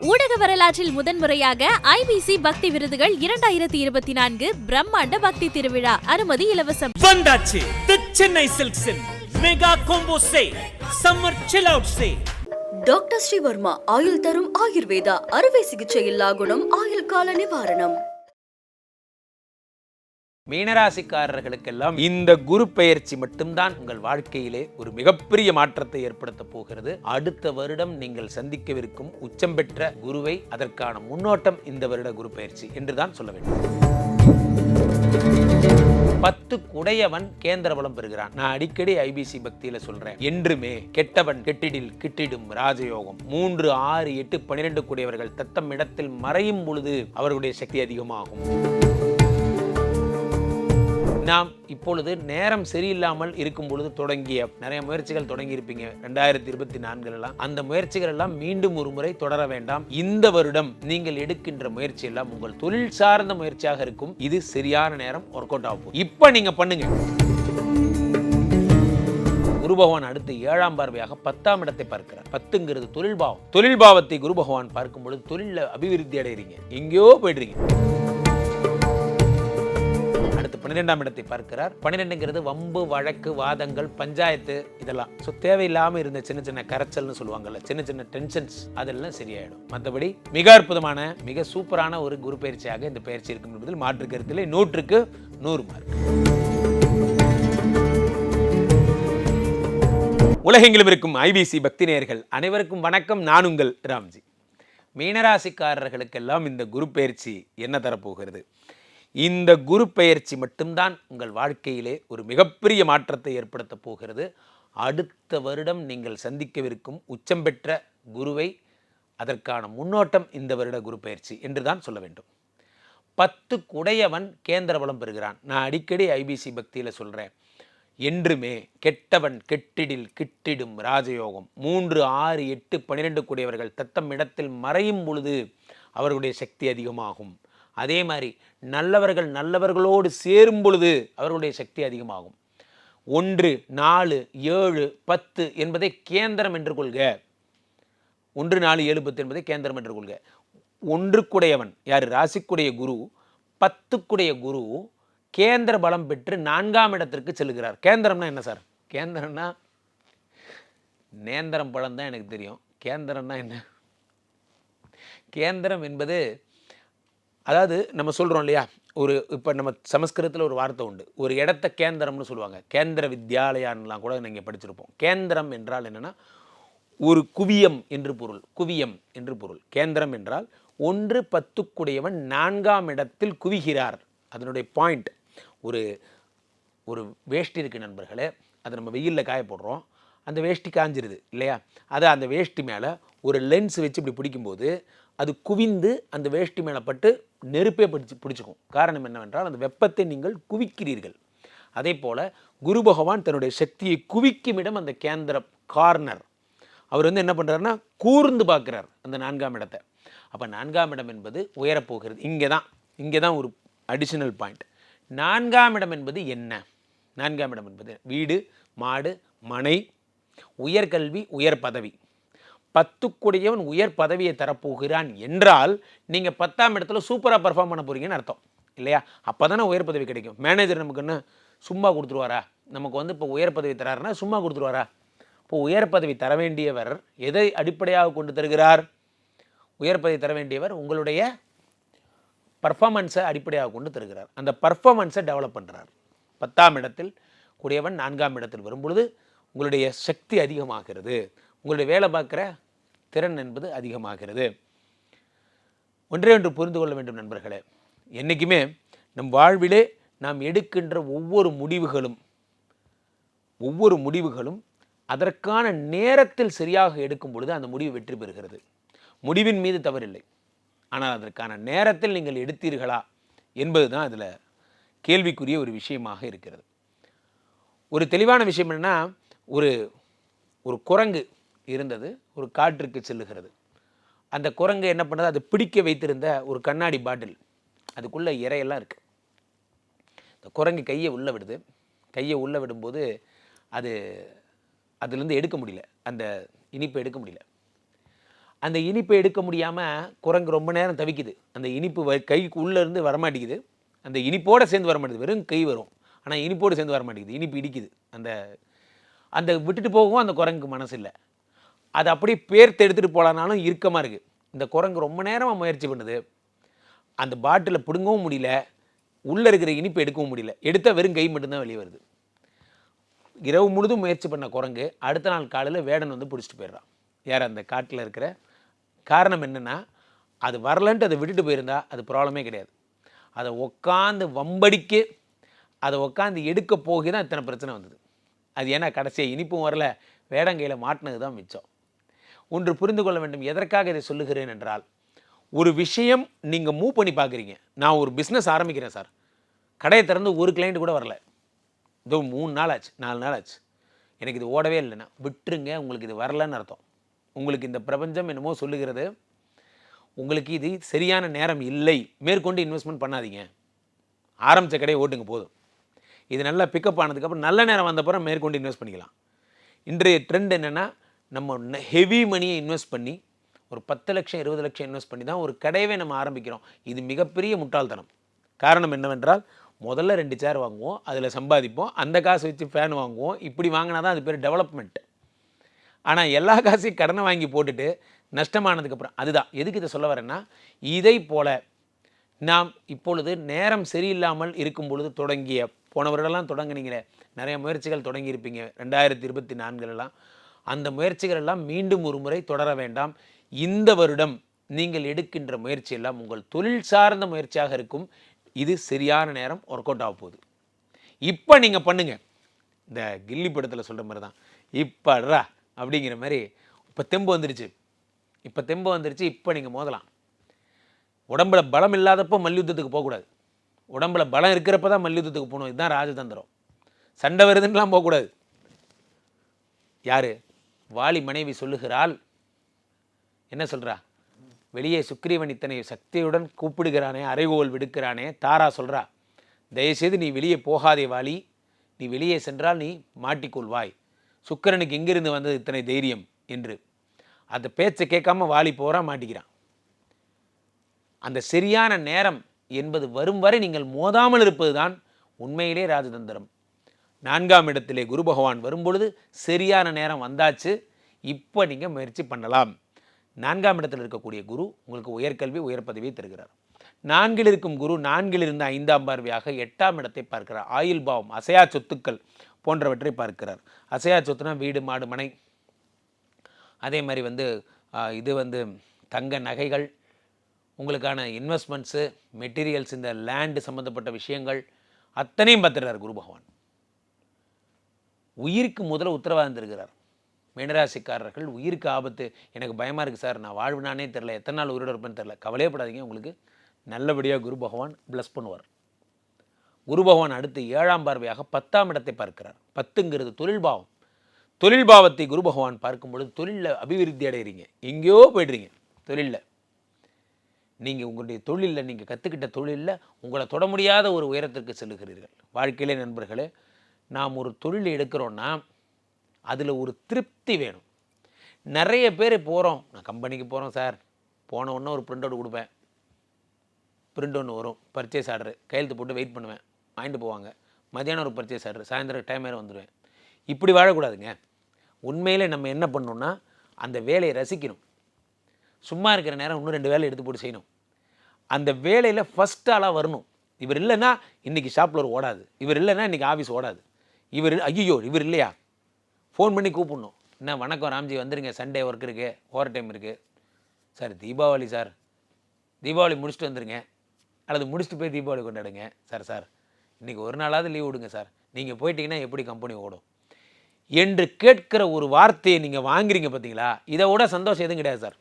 ஊடக வரலாற்றில் முதன்முறையாக ஐபிசி பக்தி விருதுகள் இரண்டாயிரத்தி இருபத்தி நான்கு பிரம்மாண்ட பக்தி திருவிழா. அனுமதி இலவசம். வந்தாச்சு. The Chennai சில்க்ஸின் mega combo say summer chill out say doctor Srivarma ஆயுள் தரும் ஆயுர்வேதா அறுவை சிகிச்சை இல்லா குணம் ஆயுள் கால நிவாரணம். மீனராசிக்காரர்களுக்கெல்லாம் இந்த குரு பெயர்ச்சி மட்டும்தான் உங்கள் வாழ்க்கையிலே ஒரு மிகப்பெரிய மாற்றத்தை ஏற்படுத்த போகிறது. அடுத்த வருடம் நீங்கள் சந்திக்கவிருக்கும் உச்சம் பெற்ற குருவை அதற்கான முன்னோட்டம் இந்த வருட குரு பெயர்ச்சி என்றுதான் சொல்ல வேண்டும். பத்து குடையவன் கேந்திர பலம் பெறுகிறான். நான் அடிக்கடி ஐபிசி பக்தியில சொல்றேன் என்றுமே கெட்டவன் கெட்டிடில் கிட்டிடும் ராஜயோகம். மூன்று ஆறு எட்டு பனிரெண்டு குடையவர்கள் தத்தம் இடத்தில் மறையும் பொழுது அவர்களுடைய சக்தி அதிகமாகும். நாம் இப்பொழுது நேரம் சரியில்லாமல் இருக்கும் பொழுது தொடங்கிய நிறைய முயற்சிகள் தொடங்கி இருப்பீங்க ரெண்டாயிரத்தி இருபத்தி நான்குல எல்லாம் அந்த முயற்சிகள் எல்லாம் மீண்டும் ஒரு முறை தொடர வேண்டாம். இந்த வருடம் நீங்கள் எடுக்கின்ற முயற்சி எல்லாம் உங்கள் தொழில் சார்ந்த முயற்சியாக இருக்கும். இது சரியான நேரம் ஒர்க் அவுட் ஆகும் இப்ப நீங்க பண்ணுங்க. குரு பகவான் அடுத்து ஏழாம் பார்வையாக பத்தாம் இடத்தை பார்க்கிறார். பத்துங்கிறது தொழில் பாவம். தொழில் பாவத்தை குரு பகவான் பார்க்கும் பொழுது தொழில அபிவிருத்தி அடைகிறீங்க எங்கேயோ போயிடுறீங்க. பன்னிரெண்டாம் இடத்தை பார்க்கிறார். பன்னிரெண்டுங்கிறது வம்பு வழக்கு வாதங்கள் பஞ்சாயத்து இதெல்லாம். ஸோ தேவையில்லாமல் இருந்த சின்ன சின்ன கரைச்சல்னு சொல்லுவாங்கல்ல சின்ன சின்ன டென்ஷன்ஸ் அதெல்லாம் சரியாயிடும். மற்றபடி மிக அற்புதமான மிக சூப்பரான ஒரு குரு பயிற்சியாக இந்த பயிற்சி இருக்கும் என்பதில் மாற்று கருத்தில் நூற்றுக்கு நூறு மார்க் உலகெங்கிலும் இருக்கும் ஐபிசி பக்தி நேயர்கள் அனைவருக்கும் வணக்கம். நான் உங்கள் ராம்ஜி. மீனராசிக்காரர்களுக்கெல்லாம் இந்த குரு பயிற்சி என்ன தரப்போகிறது? இந்த குரு பெயர்ச்சி மட்டும்தான் உங்கள் வாழ்க்கையிலே ஒரு மிகப்பெரிய மாற்றத்தை ஏற்படுத்த போகிறது. அடுத்த வருடம் நீங்கள் சந்திக்கவிருக்கும் உச்சம் பெற்ற குருவை அதற்கான முன்னோட்டம் இந்த வருட குரு பயிற்சி என்று தான் சொல்ல வேண்டும். பத்து குடையவன் கேந்திர பலம் பெறுகிறான். நான் அடிக்கடி ஐபிசி பக்தியில் சொல்கிறேன் என்றுமே கெட்டவன் கெட்டிடில் கிட்டிடும் ராஜயோகம். மூன்று ஆறு எட்டு பனிரெண்டு கூடியவர்கள் தத்தம் இடத்தில் மறையும் பொழுது அவர்களுடைய சக்தி அதிகமாகும். அதே மாதிரி நல்லவர்கள் நல்லவர்களோடு சேரும் பொழுது அவர்களுடைய சக்தி அதிகமாகும். ஒன்று நாலு ஏழு பத்து என்பதை கேந்திரம் என்று கொள்க. ஒன்று நாலு ஏழு பத்து என்பதை கேந்திரம் என்று கொள்க. ஒன்றுக்குடையவன் யார்? ராசிக்குடைய குரு பத்துக்குடைய குரு கேந்திர பலம் பெற்று நான்காம் இடத்திற்கு செல்கிறார். கேந்திரம்னா என்ன சார்? கேந்திரம்னா நேந்திரம் பழம் தான் எனக்கு தெரியும். கேந்திரம்னா என்ன? கேந்திரம் என்பது அதாவது நம்ம சொல்கிறோம் இல்லையா? ஒரு இப்போ நம்ம சமஸ்கிருதத்தில் ஒரு வார்த்தை உண்டு. ஒரு இடத்த கேந்திரம்னு சொல்லுவாங்க. கேந்திர வித்யாலயான்லாம் கூட நீங்கள் படிச்சிருப்போம். கேந்திரம் என்றால் என்னென்னா ஒரு குவியம் என்று பொருள். குவியம் என்று பொருள். கேந்திரம் என்றால் ஒன்று பத்துக்குடையவன் நான்காம் இடத்தில் குவிகிறார். அதனுடைய பாயிண்ட் ஒரு ஒரு வேஷ்டி இருக்குது நண்பர்களே அதை நம்ம வெயிலில் காய போடுறோம். அந்த வேஷ்டி காஞ்சிருது இல்லையா? அதை அந்த வேஷ்டி மேலே ஒரு லென்ஸ் வச்சு இப்படி பிடிக்கும்போது அது குவிந்து அந்த வேஷ்டி மேலே பட்டு நெருப்பே பிடிச்சி பிடிச்சிக்கும். காரணம் என்னவென்றால் அந்த வெப்பத்தை நீங்கள் குவிக்கிறீர்கள். அதே போல் குரு பகவான் தன்னுடைய சக்தியை குவிக்கும் இடம் அந்த கேந்திர கார்னர். அவர் வந்து என்ன பண்ணுறாருன்னா கூர்ந்து பார்க்குறார் அந்த நான்காம் இடத்தை. அப்போ நான்காம் இடம் என்பது உயரப்போகிறது. இங்கே தான் இங்கே தான் ஒரு அடிஷனல் பாயிண்ட் நான்காம் இடம் என்பது என்ன? நான்காம் இடம் என்பது வீடு மாடு மனை உயர்கல்வி உயர் பதவி. பத்துக்குடையவன் உயர் பதவியை தரப்போகிறான் என்றால் நீங்கள் பத்தாம் இடத்துல சூப்பராக பர்ஃபார்ம் பண்ண போகிறீங்கன்னு அர்த்தம். இல்லையா? அப்போ தானே உயர் பதவி கிடைக்கும். மேனேஜர் நமக்கு என்ன? சும்மா கொடுத்துருவாரா? நமக்கு வந்து இப்போ உயர் பதவி தராருன்னா சும்மா கொடுத்துருவாரா? இப்போ உயர் பதவி தர வேண்டியவர் எதை அடிப்படையாக கொண்டு தருகிறார்? உயர் பதவி தர வேண்டியவர் உங்களுடைய பர்ஃபாமன்ஸை அடிப்படையாக கொண்டு தருகிறார். அந்த பர்ஃபாமன்ஸை டெவலப் பண்ணுறார் பத்தாம் இடத்தில் கூடியவன் நான்காம் இடத்தில் வரும்பொழுது உங்களுடைய சக்தி அதிகமாகிறது. உங்களுடைய வேலை பார்க்குற திறன் என்பது அதிகமாகிறது. ஒன்றே ஒன்று புரிந்து கொள்ள வேண்டும் நண்பர்களே. என்றைக்குமே நம் வாழ்விலே நாம் எடுக்கின்ற ஒவ்வொரு முடிவுகளும் ஒவ்வொரு முடிவுகளும் அதற்கான நேரத்தில் சரியாக எடுக்கும் பொழுது அந்த முடிவு வெற்றி பெறுகிறது. முடிவின் மீது தவறில்லை. ஆனால் அதற்கான நேரத்தில் நீங்கள் எடுத்தீர்களா என்பது தான் அதில் கேள்விக்குரிய ஒரு விஷயமாக இருக்கிறது. ஒரு தெளிவான விஷயம் என்னென்னா ஒரு ஒரு குரங்கு இருந்தது ஒரு காற்றுக்கு செல்லுகிறது. அந்த குரங்கு என்ன பண்ணுறது அது பிடிக்க வைத்திருந்த ஒரு கண்ணாடி பாட்டில். அதுக்குள்ளே இறையெல்லாம் இருக்குது இந்த குரங்கு கையை உள்ளே விடுது. கையை உள்ளே விடும்போது அது அதுலேருந்து எடுக்க முடியல. அந்த இனிப்பை எடுக்க முடியல. அந்த இனிப்பை எடுக்க முடியாமல் குரங்கு ரொம்ப நேரம் தவிக்குது. அந்த இனிப்பு வ- கைக்கு உள்ளே இருந்து வரமாட்டேங்குது. அந்த இனிப்போடு சேர்ந்து வர மாட்டேங்குது வெறும் கை வரும். ஆனால் இனிப்போடு சேர்ந்து வர மாட்டேங்குது இனிப்பு இடிக்குது. அந்த அந்த விட்டுட்டு போகவும் அந்த குரங்குக்கு மனசு இல்லை அது அப்படியே பேர்த்து எடுத்துகிட்டு போகலானாலும் இறுக்கமாக இருக்குது இந்த குரங்கு ரொம்ப நேரமாக முயற்சி பண்ணுது. அந்த பாட்டிலை பிடுங்கவும் முடியல. உள்ளே இருக்கிற இனிப்பு எடுக்கவும் முடியல. எடுத்தால் வெறும் கை மட்டும்தான் வெளியே வருது. இரவு முழுதும் முயற்சி பண்ண குரங்கு அடுத்த நாள் காலையில் வேடன் வந்து பிடிச்சிட்டு போயிடுறான். யார் அந்த காட்டில் இருக்கிற? காரணம் என்னென்னா அது வரலன்ட்டு அதை விட்டுட்டு போயிருந்தா அது ப்ராப்ளமே கிடையாது. அதை உக்காந்து வம்படிக்கு அதை உக்காந்து எடுக்க போகி தான் இத்தனை பிரச்சனை வந்தது. அது ஏன்னா கடைசியாக இனிப்பும் வரல. வேடங்கையில் மாட்டினது தான் மிச்சம். ஒன்று புரிந்து கொள்ள வேண்டும். எதற்காக இதை சொல்லுகிறேன் என்றால் ஒரு விஷயம் நீங்கள் மூவ் பண்ணி பார்க்குறீங்க. நான் ஒரு பிஸ்னஸ் ஆரம்பிக்கிறேன் சார். கடையை திறந்து ஒரு கிளைண்ட் கூட வரல. இதோ மூணு நாள் ஆச்சு நாலு நாள் ஆச்சு. எனக்கு இது ஓடவே இல்லைன்னா விட்டுருங்க உங்களுக்கு இது வரலன்னு அர்த்தம். உங்களுக்கு இந்த பிரபஞ்சம் என்னமோ சொல்லுகிறது உங்களுக்கு இது சரியான நேரம் இல்லை. மேற்கொண்டு இன்வெஸ்ட்மெண்ட் பண்ணாதீங்க. ஆரம்பித்த கடையை ஓட்டுங்க போதும். இது நல்லா பிக்கப் ஆனதுக்கப்புறம் நல்ல நேரம் வந்தப்புறம் மேற்கொண்டு இன்வெஸ்ட் பண்ணிக்கலாம். இன்றைய ட்ரெண்ட் என்னென்னா நம்ம ஹெவி மணியை இன்வெஸ்ட் பண்ணி ஒரு பத்து லட்சம் இருபது லட்சம் இன்வெஸ்ட் பண்ணி தான் ஒரு கடையவே நம்ம ஆரம்பிக்கிறோம். இது மிகப்பெரிய முட்டாள்தனம். காரணம் என்னவென்றால் முதல்ல ரெண்டு சேர் வாங்குவோம் அதில் சம்பாதிப்போம் அந்த காசு வச்சு ஃபேன் வாங்குவோம் இப்படி வாங்கினா தான் அது பேர் டெவலப்மெண்ட் ஆனால் எல்லா காசையும் கடனை வாங்கி போட்டுட்டு நஷ்டமானதுக்கப்புறம் அதுதான். எதுக்கு இதை சொல்ல வரேன்னா இதை போல நாம் இப்பொழுது நேரம் சரியில்லாமல் இருக்கும் பொழுது தொடங்கிய போன வருடம்லாம் தொடங்குனீங்களே நிறைய முயற்சிகள் தொடங்கியிருப்பீங்க. ரெண்டாயிரத்தி இருபத்தி நான்குலலாம் அந்த முயற்சிகள் எல்லாம் மீண்டும் ஒரு முறை தொடர வேண்டாம். இந்த வருடம் நீங்கள் எடுக்கின்ற முயற்சி எல்லாம் உங்கள் தொழில் சார்ந்த முயற்சியாக இருக்கும். இது சரியான நேரம் ஒர்க் அவுட் ஆக போகுது. இப்போ நீங்கள் பண்ணுங்க. இந்த கில்லி படத்தில் சொல்கிற மாதிரி தான். இப்படா அப்படிங்கிற மாதிரி இப்போ தெம்பு வந்துருச்சு. இப்போ தெம்பு வந்துருச்சு இப்போ நீங்கள் மோதலாம். உடம்புல பலம் இல்லாதப்போ மல்யுத்தத்துக்கு போகக்கூடாது. உடம்புல பலம் இருக்கிறப்ப தான் மல்யுத்தத்துக்கு போகணும். இதுதான் ராஜதந்திரம். சண்டை வருதுன்னுலாம் போகக்கூடாது. யாரு? வாலி மனைவி சொல்லுகிறாள் என்ன சொல்கிறா வெளியே சுக்ரீவன் இத்தனை சக்தியுடன் கூப்பிடுகிறானே அரைகோல் விடுக்கிறானே தாரா சொல்கிறா தயவுசெய்து நீ வெளியே போகாதே வாலி நீ வெளியே சென்றால் நீ மாட்டிக்கொள்வாய். சுக்கிரனுக்கு எங்கிருந்து வந்தது இத்தனை தைரியம்? என்று. அந்த பேச்சை கேட்காம வாலி போகிறா மாட்டிக்கிறான். அந்த சரியான நேரம் என்பது வரும் வரை நீங்கள் மோதாமல் இருப்பது தான் உண்மையிலே ராஜதந்திரம். நான்காம் இடத்திலே குரு பகவான் வரும்பொழுது சரியான நேரம் வந்தாச்சு. இப்போ நீங்கள் முயற்சி பண்ணலாம். நான்காம் இடத்தில் இருக்கக்கூடிய குரு உங்களுக்கு உயர்கல்வி உயர் பதவியை தருகிறார். நான்கில் இருக்கும் குரு நான்கில் இருந்த ஐந்தாம் பார்வையாக எட்டாம் இடத்தை பார்க்கிறார். ஆயுள் பாவம் அசையா சொத்துக்கள் போன்றவற்றை பார்க்கிறார். அசையா சொத்துனா வீடு மாடு மனை. அதே மாதிரி வந்து இது வந்து தங்க நகைகள் உங்களுக்கான இன்வெஸ்ட்மெண்ட்ஸு மெட்டீரியல்ஸ் இந்த லேண்டு சம்மந்தப்பட்ட விஷயங்கள் அத்தனையும் பார்த்துடுறார் குரு பகவான். உயிருக்கு முதல்ல உத்தரவாதம் தருகிறார் மீனராசிக்காரர்கள் உயிருக்கு ஆபத்து. எனக்கு பயமாக இருக்குது சார். நான் வாழ்வினானே தெரில எத்தனை நாள் உயிரோடு இருப்பேன்னு தெரில கவலையப்படாதீங்க. உங்களுக்கு நல்லபடியாக குரு பகவான் ப்ளஸ் பண்ணுவார். குரு பகவான் அடுத்து ஏழாம் பார்வையாக பத்தாம் இடத்தை பார்க்கிறார். பத்துங்கிறது தொழில் பாவம். தொழில் பாவத்தை குரு பகவான் பார்க்கும் பொழுது தொழிலில் அபிவிருத்தி அடைகிறீங்க எங்கேயோ போய்டுறீங்க தொழிலில். நீங்கள் உங்களுடைய தொழிலில் நீங்கள் கற்றுக்கிட்ட தொழிலில் உங்களை தொட முடியாத ஒரு உயரத்திற்கு செல்லுகிறீர்கள். வாழ்க்கையிலே நண்பர்களே நாம் ஒரு தொழில் எடுக்கிறோன்னா அதில் ஒரு திருப்தி வேணும். நிறைய பேர் போகிறோம். நான் கம்பெனிக்கு போகிறோம் சார். போன உடனே ஒரு பிரிண்ட் அவுட் கொடுப்பேன். பிரிண்ட் ஒன்று வரும். பர்ச்சேஸ் ஆர்டர் கையெழுத்து போட்டு வெயிட் பண்ணுவேன். வாங்கிட்டு போவாங்க. மதியானம் ஒரு பர்ச்சேஸ் ஆர்டர் சாயந்தரம் டைம் வேறு வந்துடுவேன். இப்படி வாழக்கூடாதுங்க. உண்மையில் நம்ம என்ன பண்ணணும்னா அந்த வேலையை ரசிக்கணும். சும்மா இருக்கிற நேரம் இன்னும் ரெண்டு வேலை எடுத்து போட்டு செய்யணும். அந்த வேலையில் ஃபஸ்ட் ஆளாக வரணும். இவர் இல்லைன்னா இன்றைக்கி ஷாப்பில் ஒரு ஓடாது. இவர் இல்லைன்னா இன்றைக்கி ஆஃபீஸ் ஓடாது. இவர் ஐயோ இவர் இல்லையா? ஃபோன் பண்ணி கூப்பிடணும். என்ன வணக்கம் ராம்ஜி வந்துடுங்க சண்டே ஒர்க் இருக்குது ஓவர் டைம் இருக்குது சார் தீபாவளி சார். தீபாவளி முடிச்சுட்டு வந்துடுங்க அல்லது முடிச்சுட்டு போய் தீபாவளி கொண்டாடுங்க. சார் சார் இன்றைக்கி ஒரு நாளாவது லீவ் விடுங்க சார். நீங்கள் போயிட்டீங்கன்னா எப்படி கம்பெனி ஓடும்? என்று கேட்கிற ஒரு வார்த்தையை நீங்கள் வாங்குறீங்க பார்த்தீங்களா இதை விட சந்தோஷம் எதுவும் கிடையாது சார்.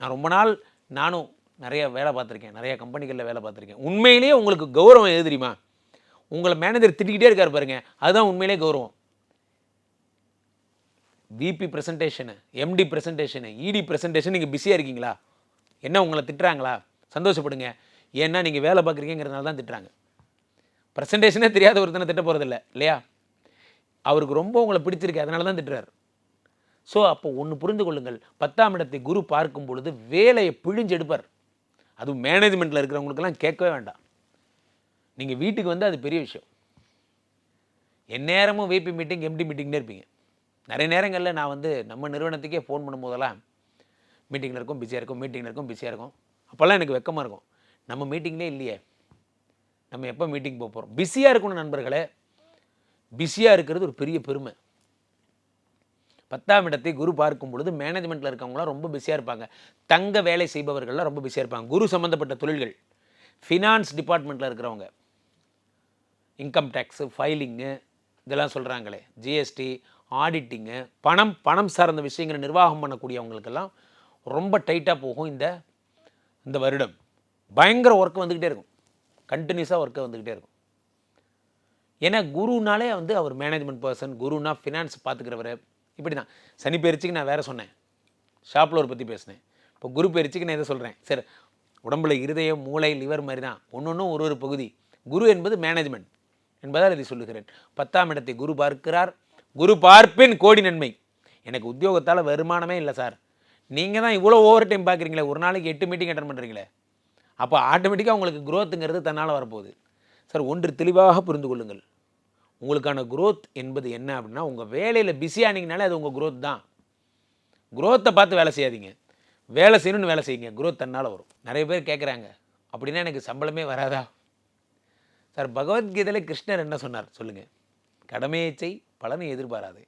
நான் ரொம்ப நாள் நானும் நிறைய வேலை பார்த்துருக்கேன். நிறைய கம்பெனிகளில் வேலை பார்த்துருக்கேன். உண்மையிலேயே உங்களுக்கு கௌரவம் எது தெரியுமா? உங்களை மேனேஜர் திட்டிக்கிட்டே இருக்கார் பாருங்க. அதுதான் உண்மையிலே கௌரவம். V P presentation M D presentation E D presentation நீங்கள் பிஸியாக இருக்கீங்களா? என்ன உங்களை திட்டுறாங்களா? சந்தோஷப்படுங்க. ஏன்னா நீங்கள் வேலை பார்க்குறீங்கிறதுனால தான் திட்டுறாங்க. ப்ரெசன்டேஷனே தெரியாத ஒருத்தனை திட்ட போகிறதில்ல இல்லையா? அவருக்கு ரொம்ப உங்களை பிடிச்சிருக்கு அதனால தான் திட்டுறாரு. ஸோ அப்போ ஒன்று புரிந்து கொள்ளுங்கள். பத்தாம் இடத்தை குரு பார்க்கும் பொழுது வேலையை பிழிஞ்செடுப்பார் அதுவும் மேனேஜ்மெண்ட்டில் இருக்கிறவங்களுக்கெல்லாம் கேட்கவே வேண்டாம். நீங்கள் வீட்டுக்கு வந்து அது பெரிய விஷயம். எந்நேரமும் விபி மீட்டிங் எம்டி மீட்டிங்னே இருப்பீங்க. நிறைய நேரங்களில் நான் வந்து நம்ம நிறுவனத்துக்கே ஃபோன் பண்ணும்போதெல்லாம் மீட்டிங்கில் இருக்கும் பிஸியாக இருக்கும் மீட்டிங்கில் இருக்கும் பிஸியாக இருக்கும். அப்போல்லாம் எனக்கு வெக்கமாக இருக்கும். நம்ம மீட்டிங்லேயே இல்லையே. நம்ம எப்போ மீட்டிங் போக போகிறோம் பிஸியாக இருக்கணும் நண்பர்களே. பிஸியாக இருக்கிறது ஒரு பெரிய பெருமை. பத்தாம் இடத்தை குரு பார்க்கும் பொழுது மேனேஜ்மெண்ட்டில் இருக்கவங்களாம் ரொம்ப பிஸியாக இருப்பாங்க. தங்க வேலை செய்பவர்கள்லாம் ரொம்ப பிஸியாக இருப்பாங்க. குரு சம்மந்தப்பட்ட தொழில்கள். ஃபினான்ஸ் டிபார்ட்மெண்ட்டில் இருக்கிறவங்க. இன்கம் டேக்ஸு ஃபைலிங்கு இதெல்லாம் சொல்கிறாங்களே ஜிஎஸ்டி ஆடிட்டிங்கு பணம் பணம் சார்ந்த விஷயங்களை நிர்வாகம் பண்ணக்கூடியவங்களுக்கெல்லாம் ரொம்ப டைட்டாக போகும் இந்த இந்த வருடம். பயங்கர ஒர்க் வந்துக்கிட்டே இருக்கும். கண்டினியூஸாக ஒர்க்கு வந்துக்கிட்டே இருக்கும். ஏன்னா குருனாலே வந்து அவர் மேனேஜ்மெண்ட் பர்சன் குருனா ஃபினான்ஸ் பார்த்துக்கிறவர் இப்படி தான் சனி பயிற்சிக்கு நான் வேறு சொன்னேன். ஷாப்லோர் பற்றி பேசினேன். இப்போ குரு பயிற்சிக்கு நான் இதை சொல்கிறேன் சரி உடம்புல இருதயம் மூளை லிவர் மாதிரி தான் ஒன்று ஒன்றும் ஒரு ஒரு பகுதி. குரு என்பது மேனேஜ்மெண்ட் என்பதால் இதை சொல்லுகிறேன். பத்தாம் இடத்தை குரு பார்க்கிறார். குரு பார்ப்பின் கோடி நன்மை. எனக்கு உத்தியோகத்தால் வருமானமே இல்லை சார். நீங்கள் தான் இவ்வளோ ஓவர் டைம் பார்க்குறீங்களே ஒரு நாளைக்கு எட்டு மீட்டிங் அட்டன் பண்ணுறீங்களே அப்போ ஆட்டோமேட்டிக்காக உங்களுக்கு குரோத்துங்கிறது தன்னால் வரப்போகுது. சார் ஒன்று தெளிவாக புரிந்து கொள்ளுங்கள். உங்களுக்கான குரோத் என்பது என்ன அப்படின்னா உங்கள் வேலையில் பிஸியானீங்கனாலே அது உங்கள் குரோத் தான். குரோத்தை பார்த்து வேலை செய்யாதீங்க. வேலை செய்யணும்னு வேலை செய்யுங்க. குரோத் தன்னால் வரும். நிறைய பேர் கேட்குறாங்க அப்படின்னா எனக்கு சம்பளமே வராதா? சார் பகவத்கீதையில் கிருஷ்ணர் என்ன சொன்னார் சொல்லுங்கள் கடமையை செய் பலனை எதிர்பாராது.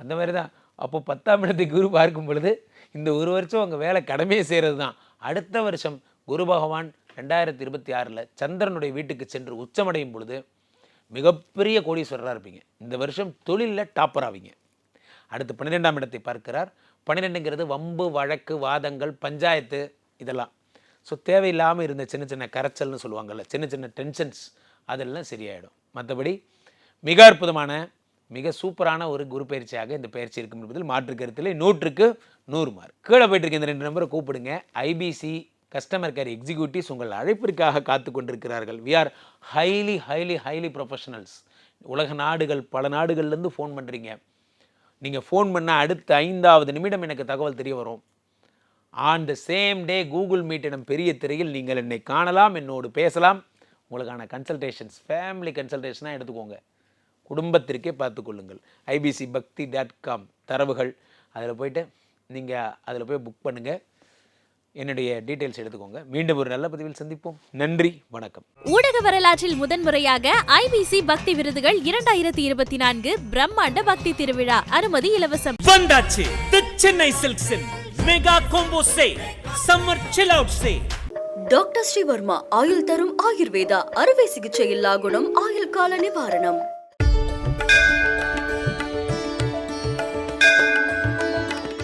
அந்த மாதிரி தான் அப்போ பத்தாம் இடத்தை குரு பார்க்கும் பொழுது இந்த ஒரு வருஷம் அவங்க வேலை கடமையை செய்கிறது தான் அடுத்த வருஷம் குரு பகவான் ரெண்டாயிரத்தி இருபத்தி ஆறில் சந்திரனுடைய வீட்டுக்கு சென்று உச்சமடையும் பொழுது மிகப்பெரிய கோடீஸ்வரராக இருப்பீங்க. இந்த வருஷம் தொழிலில் டாப்பர் ஆவீங்க. அடுத்து பன்னிரெண்டாம் இடத்தை பார்க்கிறார். பன்னிரெண்டுங்கிறது வம்பு வழக்கு வாதங்கள் பஞ்சாயத்து இதெல்லாம். ஸோ தேவையில்லாமல் இருந்த சின்ன சின்ன கரைச்சல்னு சொல்லுவாங்கள்ல சின்ன சின்ன டென்ஷன்ஸ் அதெல்லாம் சரியாயிடும். மற்றபடி மிக அற்புதமான மிக சூப்பரான ஒரு குரு பயிற்சியாக இந்த பயிற்சி இருக்கும் என்பதில் மாற்று கருத்தில் நூற்றுக்கு நூறு மார்க் கீழே போயிட்டு இருக்க இந்த ரெண்டு நம்பரை கூப்பிடுங்க. ஐபிசி கஸ்டமர் கேர் எக்ஸிக்யூட்டிவ்ஸ் உங்கள் அழைப்பிற்காக காத்து கொண்டிருக்கிறார்கள். We are highly highly highly professionals உலக நாடுகள் பல நாடுகள்லேருந்து ஃபோன் பண்ணுறீங்க நீங்கள் ஃபோன் பண்ணால் அடுத்த ஐந்தாவது நிமிடம் எனக்கு தகவல் தெரிய வரும். On the same day Google Meet எனும் பெரிய திரையில் நீங்கள் என்னை காணலாம் என்னோடு பேசலாம். உங்களுக்கான கன்சல்டேஷன்ஸ் ஃபேமிலி கன்சல்டேஷனாக எடுத்துக்கோங்க. குடும்பத்திற்கே பார்த்துக்கொள்ளுங்கள் I B C Bhakthi dot com தரவுகள். அதில் போயிட்டு நீங்கள் அதில் போய் புக் பண்ணுங்கள் என்னுடைய டீட்டெயில்ஸ் எடுத்துக்கோங்க. மீண்டும் ஒரு நல்ல பதிவில் சந்திப்போம். நன்றி வணக்கம். ஊடக வரலாற்றில் முதன்முறையாக ஐபிசி பக்தி விருதுகள் இரண்டாயிரத்தி இருபத்தி நான்கு பிரம்மாண்ட பக்தி திருவிழா அனுமதி இலவசம். வந்தாச்சு. Chennai சில்க்ஸின் mega combo say summer chill out say doctor Srivarma ஆயுள் தரும் ஆயுர்வேதா அறுவை சிகிச்சை இல்லா குணம் ஆயுள் கால நிவாரணம்